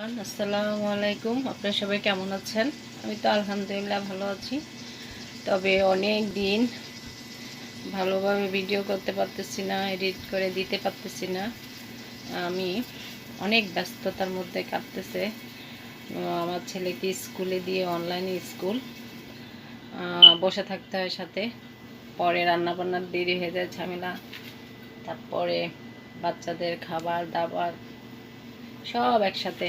আসসালামু আলাইকুম। আপনারা সবাই কেমন আছেন? আমি তো আলহামদুলিল্লাহ ভালো আছি। তবে অনেক দিন ভালোভাবে ভিডিও করতে পারতেছি না, এডিট করে দিতে পারতেছি না। আমি অনেক ব্যস্ততার মধ্যে কাটতেছে। আমার ছেলেকে স্কুলে দিয়ে অনলাইনে স্কুল বসে থাকতে হয় সাথে। পরে রান্না বান্নার দেরি হয়ে যায়, ঝামেলা। তারপরে বাচ্চাদের খাবার, দাবার সব একসাথে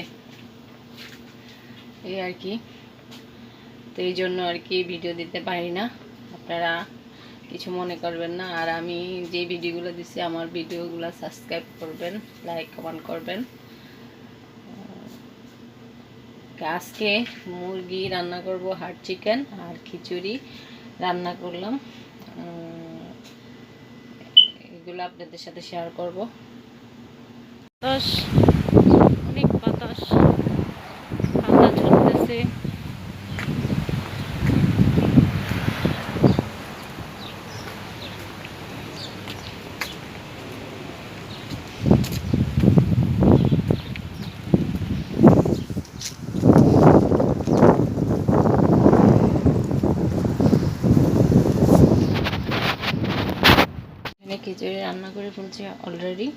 এই আর কি। তো এই জন্য আর কি ভিডিও দিতে পারি না। আপনারা কিছু মনে করবেন না। আর আমি যে ভিডিওগুলো দিচ্ছি আমার ভিডিওগুলো সাবস্ক্রাইব করবেন লাইক কমেন্ট করবেন। আজকে মুরগি রান্না করব হার্ড চিকেন আর খিচুড়ি রান্না করলাম। এগুলো আপনাদের সাথে শেয়ার করব। খিচুড়ি রান্না করে ফেলছি অলরেডি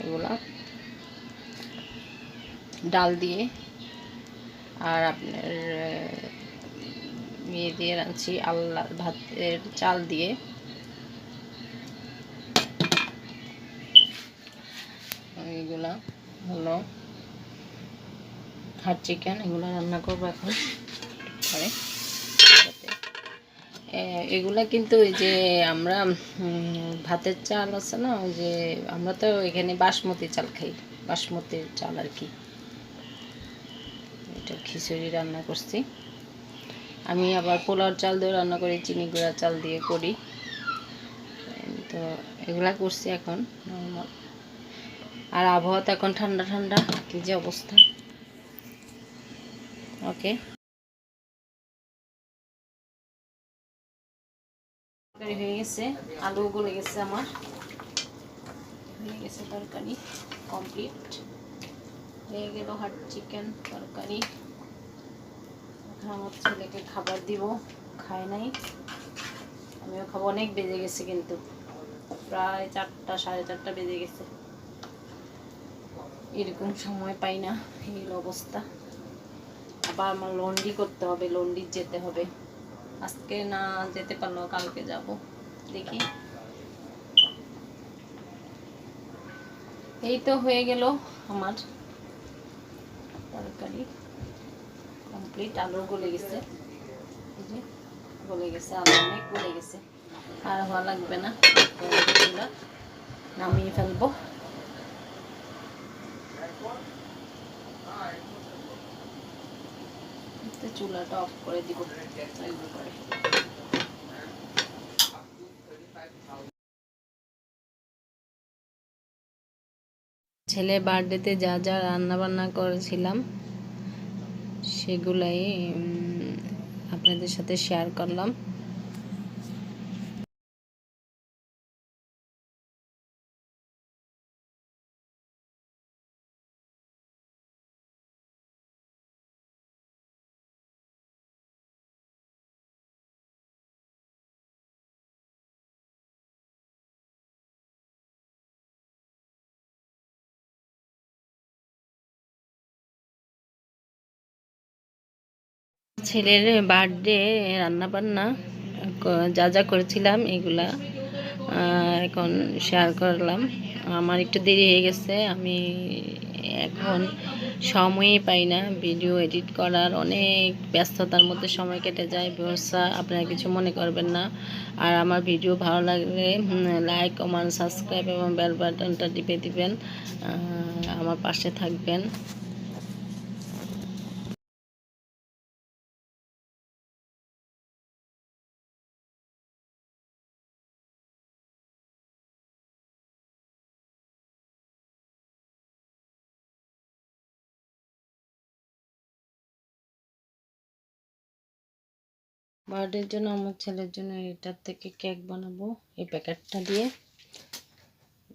এগুলা। ডাল দিয়ে। আর আপনার ইয়ে দিয়ে রাঁধছি আল্লাহ ভাতের চাল দিয়ে। এইগুলা হলো। হাট চিকেন এগুলো রান্না করব এখন। পরে। এগুলা কিন্তু ওই যে আমরা ভাতের চাল আছে না, ওই যে আমরা তো এখানে বাসমতি চাল খাই, বাসমতির চাল আর কি। এটা খিচুড়ি রান্না করছি। আমি আবার পোলাওর চাল দিয়ে রান্না করি, চিনি গুঁড়া চাল দিয়ে করি। তো এগুলা করছি এখন নর্মাল আর আবহাওয়া তো এখন ঠান্ডা ঠান্ডা, কি যে অবস্থা। ওকে তরকারি হয়ে গেছে আলু গলে গেছে আমার। হয়ে গেছে তরকারি কমপ্লিট হয়ে গেল হাট চিকেন তরকারি। এখন আমার ছেলেকে খাবার দিব, খায় নাই। আমিও খাব, অনেক বেজে গেছে কিন্তু। প্রায় চারটা, সাড়ে চারটা বেজে গেছে। এরকম সময় পাই না, এই অবস্থা। আবার আমার লন্ডি করতে হবে লন্ডি যেতে হবে। আজকে না যেতে পারল, কালকে যাব। দেখি। এই তো হয়ে গেল আমার তরকারি। কমপ্লিট আলু গলে গেছে। এই যে, গলে গেছে, আলু অনেক গলে গেছে। আর হওয়া লাগবে না। তো এগুলো নামিয়ে ফেলব। তো চুলাটা অফ করে দিব। ছেলে বার্থডেতে যা যা রান্না বান্না করেছিলাম, সেগুলাই আপনাদের সাথে শেয়ার করলাম। ছেলের বার্থডে রান্না বান্না যা যা করেছিলাম এগুলা এখন শেয়ার করলাম। আমার একটু দেরি হয়ে গেছে, আমি এখন সময়ই পাই না। ভিডিও এডিট করার অনেক ব্যস্ততার মধ্যে সময় কেটে যায়। ব্যবসা আপনারা কিছু মনে করবেন না। আর আমার ভিডিও ভালো লাগলে লাইক কমেন্ট সাবস্ক্রাইব এবং বেল বাটনটা টিপে দিবেন। আমার পাশে থাকবেন। বার্থডের জন্য আমার ছেলের জন্য এটার থেকে কেক বানাবো, এই প্যাকেটটা দিয়ে।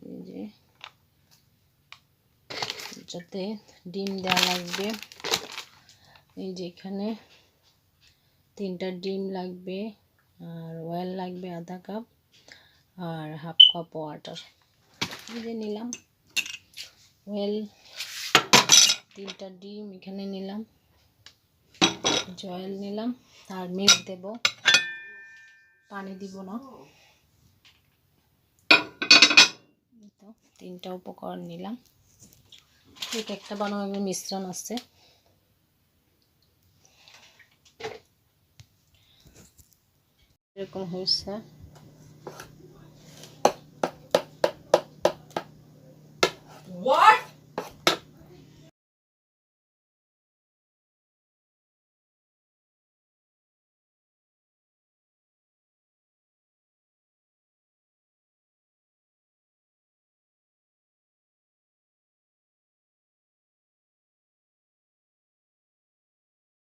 এই যে এটাতে ডিম দেওয়া লাগবে। এই যে এখানে তিনটা ডিম লাগবে, আর অয়েল লাগবে আধা কাপ, আর হাফ কাপ ওয়াটার যে নিলাম। অয়েল তিনটা ডিম এখানে নিলাম। জয়েল নিলাম, আর মিল্ক দেব। পানি দিব না। তো, তিনটা উপকরণ নিলাম। ঠিক একটা বানানোর মিশ্রণ আছে। এরকম হয়েছে।